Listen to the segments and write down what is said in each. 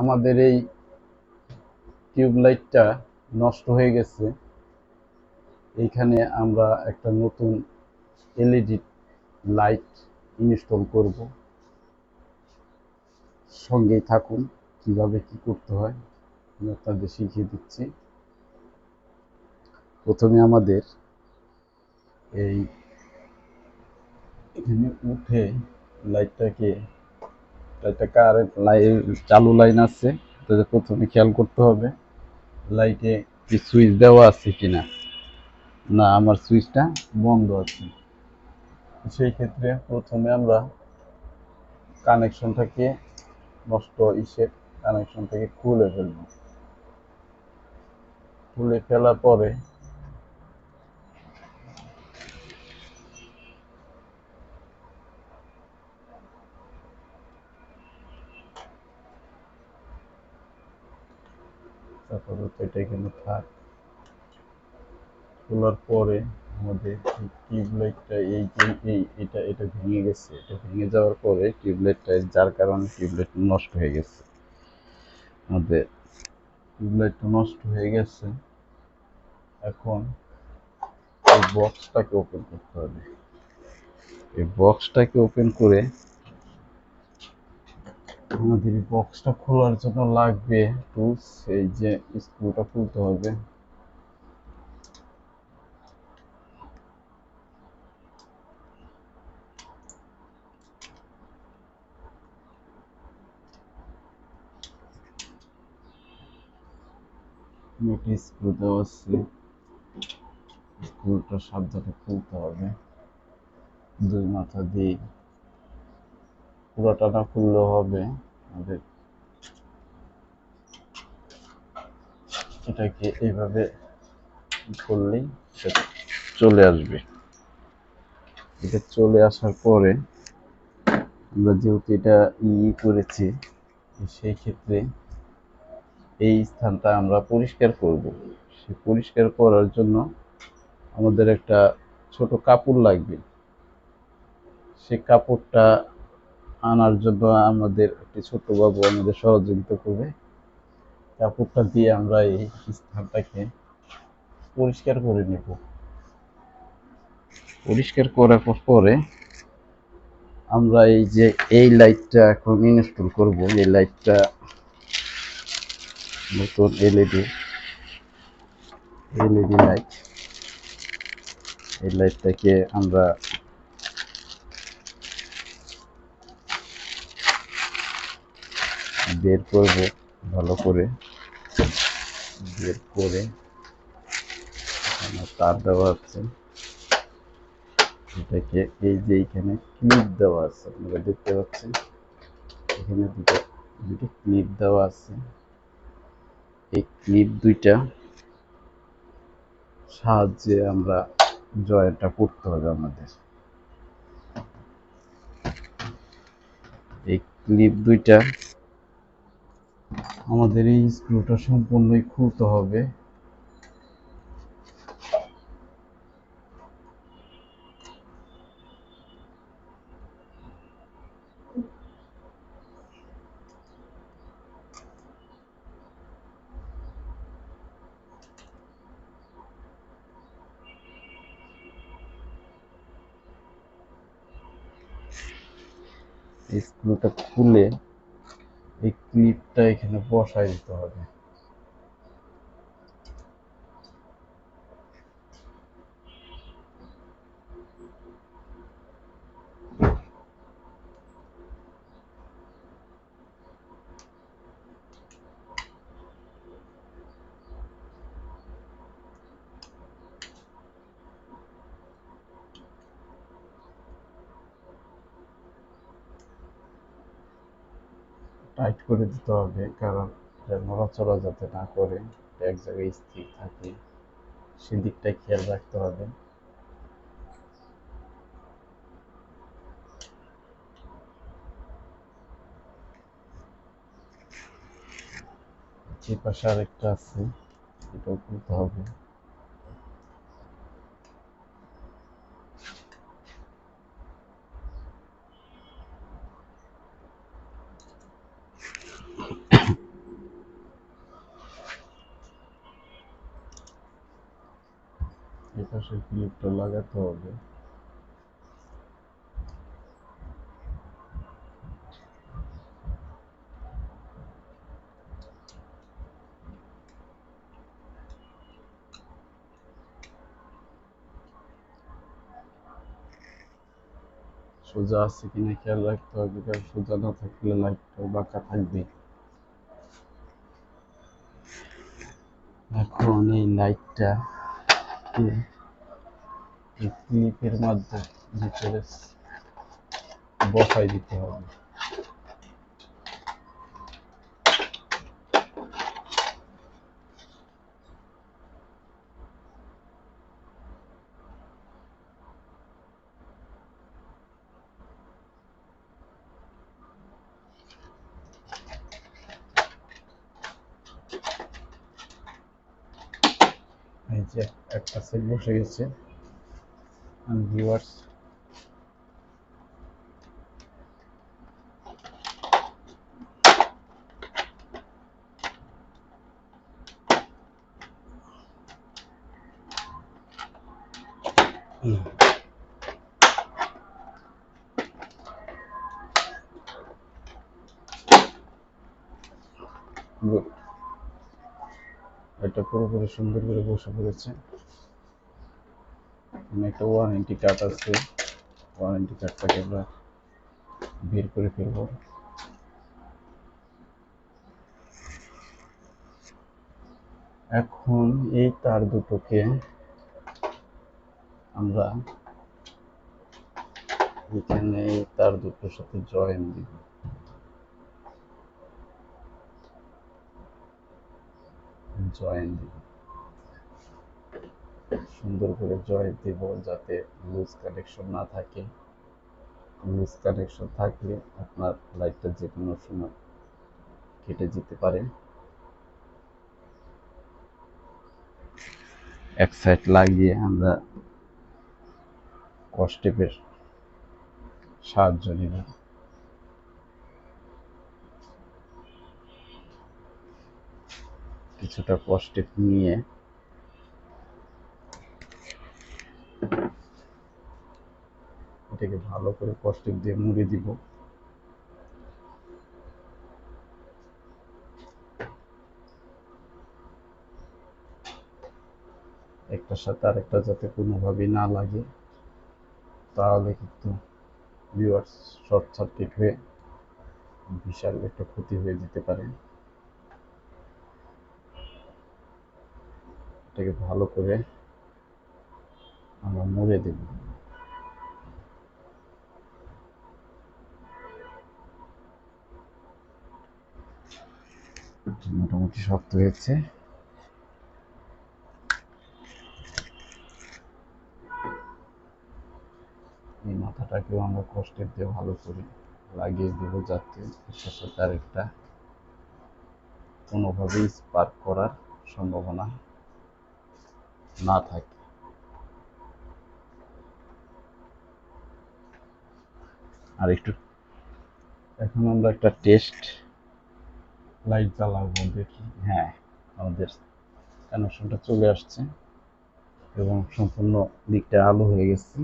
আমাদের এই টিউব লাইটটা নষ্ট হয়ে গেছে। এইখানে আমরা একটা নতুন এলইডি লাইট ইনস্টল করব। সঙ্গেই থাকুন, কীভাবে কি করতে হয়, আমি আপনাদের শিখিয়ে দিচ্ছি। প্রথমে আমাদের এই এখানে উঠে লাইটটাকে লাইটটা কারেন্ট লাইট চালু লাইন আছে তাহলে প্রথমে খেয়াল করতে হবে লাইটে কি সুইচ দেওয়া আছে কিনা। না, আমার সুইচটা বন্ধ আছে। সেই ক্ষেত্রে প্রথমে আমরা কানেকশনটাকে নষ্ট ইসের কানেকশনটাকে খুলে ফেলব। খুলে ফেলার পরে আপাতত এটা এখানে থাক। খোলার পরে আমাদের টিউবলাইটটা এই এই এটা এটা ভেঙে গেছে। এটা ভেঙে যাওয়ার পরে টিউবলাইটটা যার কারণে টিউবলাইট নষ্ট হয়ে গেছে। আমাদের টিউবলাইটটা নষ্ট হয়ে গেছে। এখন এই বক্সটাকে ওপেন করতে হবে। এই বক্সটাকে ওপেন করে আমাদের বক্সটা খোলার জন্য লাগবে টুলস এই যে স্ক্রুটা খুলতে হবে। সাবধানে খুলতে হবে। দুই মাথা দিয়ে পুরোটা না খুললেও হবে। আমাদের এটাকে এইভাবে করলেই চলে আসবে। এটা চলে আসার পরে আমরা যেহেতু এটা ই করেছি, সেই ক্ষেত্রে এই স্থানটা আমরা পরিষ্কার করব। সে পরিষ্কার করার জন্য আমাদের একটা ছোট কাপড় লাগবে। সে কাপড়টা আনার জন্য আমাদের একটি ছোট বাবু আমাদের সহযোগিতা করবে। কাপড়টা দিয়ে আমরা এই স্থানটাকে পরিষ্কার করে নেব। পরিষ্কার করার পরে আমরা এই যে, এই লাইটটা এখন ইনস্টল করব। এই লাইটটা নতুন এলইডি এলইডি লাইট এই লাইটটাকে আমরা বের করব, ভালো করে। বের করে তার দেওয়া আছে। এটাকে এই যে এখানে ক্লিপ দেওয়া আছে, আপনারা দেখতে পাচ্ছেন? এখানে দুটো দুটো ক্লিপ দেওয়া আছে। এই ক্লিপ দুইটা সাহায্যে আমরা জয়েন্টটা করতে হবে আমাদের। এই ক্লিপ দুইটা আমাদের এই স্ক্রুটা সম্পূর্ণই খুলতে হবে। স্ক্রুটা খুলে এই ক্লিপটা এখানে বসাই দিতে হবে। টাইট করে দিতে হবে, কারণ নড়াচড়া যাতে না করে এক জায়গায় স্থির থাকে। সেদিকটা খেয়াল রাখতে হবে। যে পাশে আরেকটা আছে, এটাও খুলতে হবে। ক্লিপটা লাগাতে হবে। সোজা আছে কিনা খেয়াল রাখতে হবে, কারণ সোজা না থাকলে লাইটটাও বাঁকা থাকবে। এখন এই লাইটটা এই ক্লিপের মাধ্যমে ভিতরে বসাই দিতে হবে এই যে একটা সেট বসে গেছে ভিউয়ার্স গুড এটা পুরোপুরি সুন্দর করে বসে পড়েছে। এখানে একটা ওয়ারেন্টি কার্ড আছে। ওয়ারেন্টি কার্ডটাকে আমরা বের করে ফেলব। এখন এই তার দুটোকে আমরা এখানে এই তার দুটোর সাথে জয়েন দিব। জয়েন দিব। সুন্দর করে জয়েন দিব যাতে লুজ কানেকশন না থাকে। লুজ কানেকশন থাকলে আপনার লাইটটা যে কোনো সময় কেটে যেতে পারে। এক সাইড লাগিয়ে আমরা কস্টেপের সাহায্য নিব কিছুটা কস্টেপ নিয়ে এটাকে ভালো করে কস্টেপ দিয়ে মুড়ে দিব। একটার সাথে আরেকটা যাতে কোনোভাবেই না লাগে, তাহলে কিন্তু ভিউয়ার্স শর্ট সার্কিট হয়ে বিশাল একটা ক্ষতি হয়ে যেতে পারে। এটাকে ভালো করে আমরা মুড়ে দেব। মোটামুটি শক্ত হয়েছে। এই মাথাটাকেও আমরা কষ্টের দিয়ে ভালো করে লাগিয়ে দেব যাতে এটার সাথে আরেকটা কোনোভাবেই স্পার্ক করার সম্ভাবনা না থাকে। আর একটু। এখন আমরা একটা টেস্ট লাইট জ্বালাবো দেখি। হ্যাঁ আমাদের কানেকশনটা চলে আসছে এবং সম্পূর্ণ দিকটা আলো হয়ে গেছে।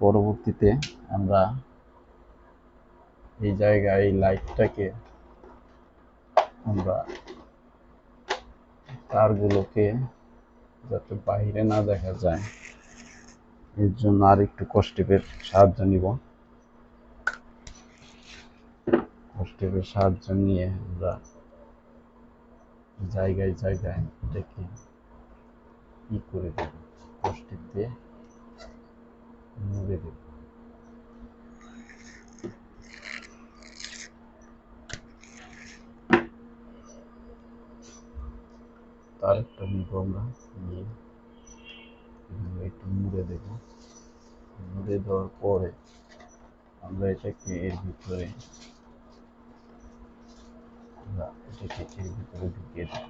পরবর্তীতে আমরা এই জায়গায় এই লাইটটাকে আমরা তারগুলোকে যাতে বাইরে না দেখা যায়। এর জন্য আর একটু কষ্টেপের সাহায্য নিব। কষ্টেপের সাহায্য নিয়ে আমরা জায়গায় জায়গায় এটাকে ই করে দেব, কষ্টেপ দিয়ে মুড়ে দেব। তার একটা নিব আমরা, নিয়ে এভাবে একটু মুড়ে দেব মুড়ে দেওয়ার পরে আমরা এটাকে এর ভিতরে আমরা এটাকে এর ভিতরে ঢুকিয়ে দেব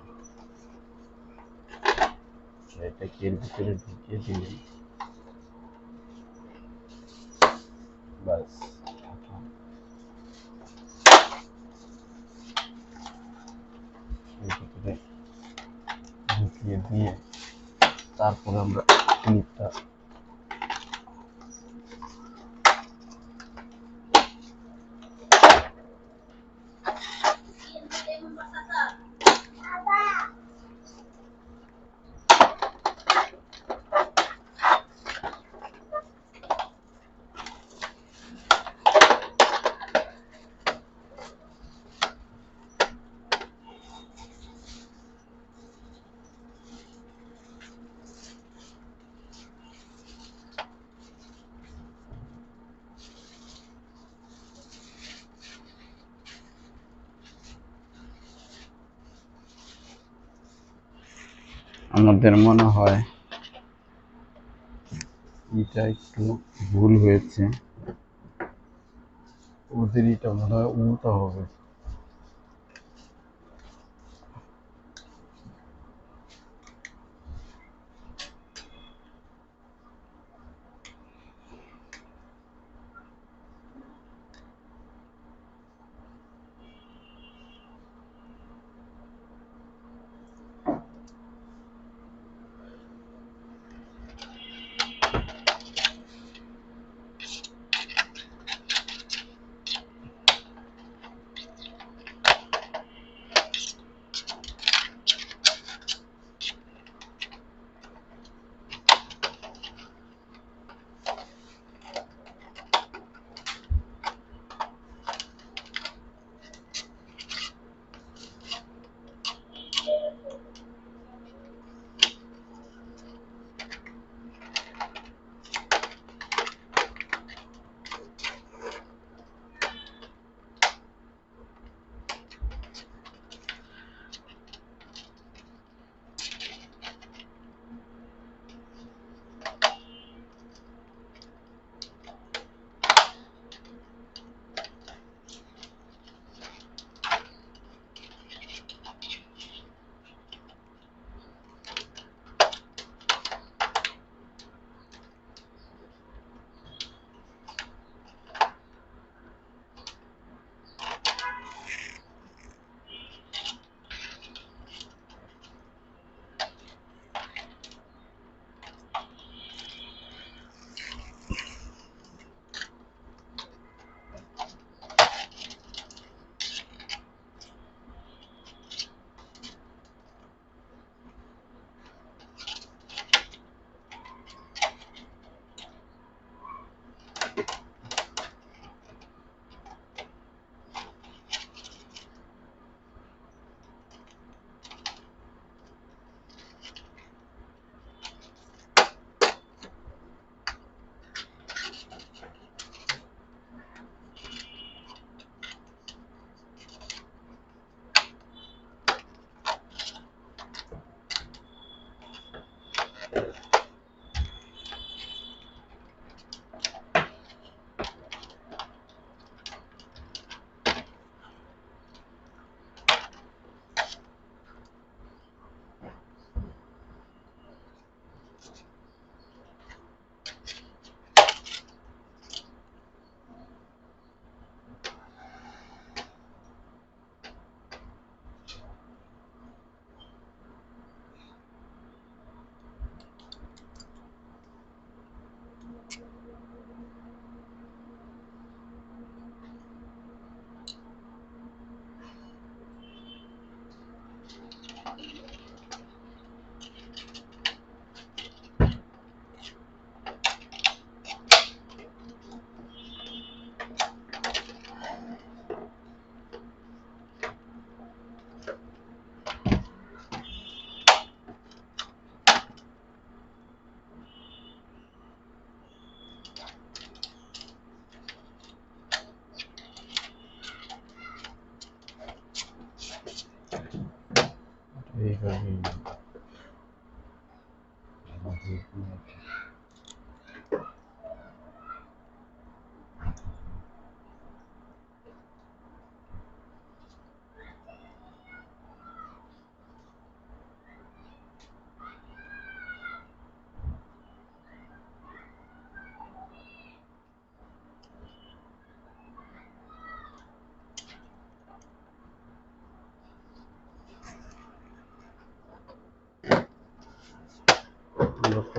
এটাকে এর ভিতরে ঢুকিয়ে দিলে বাসের ভিতরে দিয়ে তারপরে আমরা ক্লিপটা আমাদের মনে হয় এটা একটু ভুল হয়েছে। ওদের এটা মনে হয় উল্টো হবে।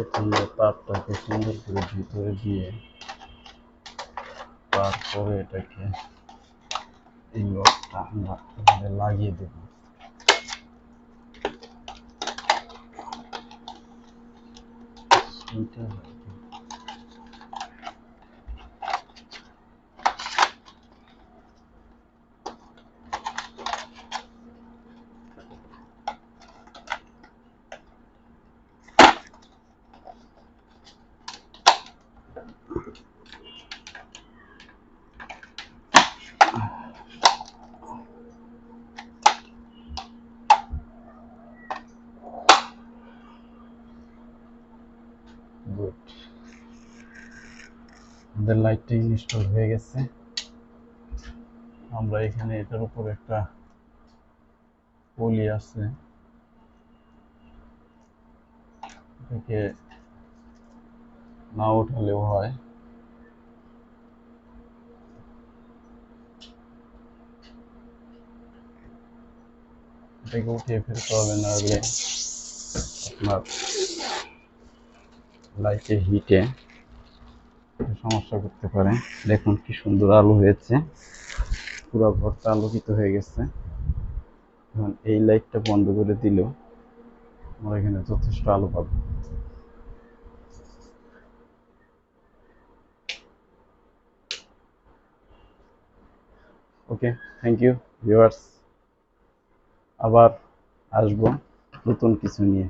প্রথমে তারটাকে সুন্দর করে ভিতরে দিয়ে তারপরে এটাকে এই লকটা আমরা লাগিয়ে দেব। এইটা লাগিয়ে গুড আমাদের লাইটটা ইনস্টল হয়ে গেছে। আমরা এখানে এটার উপর একটা পলি আছে। এটাকে না উঠালেও হয়। এটাকে উঠিয়ে ফেলতে হবে না হলে আপনার লাইটের হিটে সমস্যা করতে পারে। দেখুন কি সুন্দর আলো হয়েছে। পুরো ঘরটা আলোকিত হয়ে গেছে। এখন এই লাইটটা বন্ধ করে দিলেও আমরা এখানে যথেষ্ট আলো পাবো। ওকে থ্যাংক ইউ ভিউয়ার্স আবার আসব নতুন কিছু নিয়ে।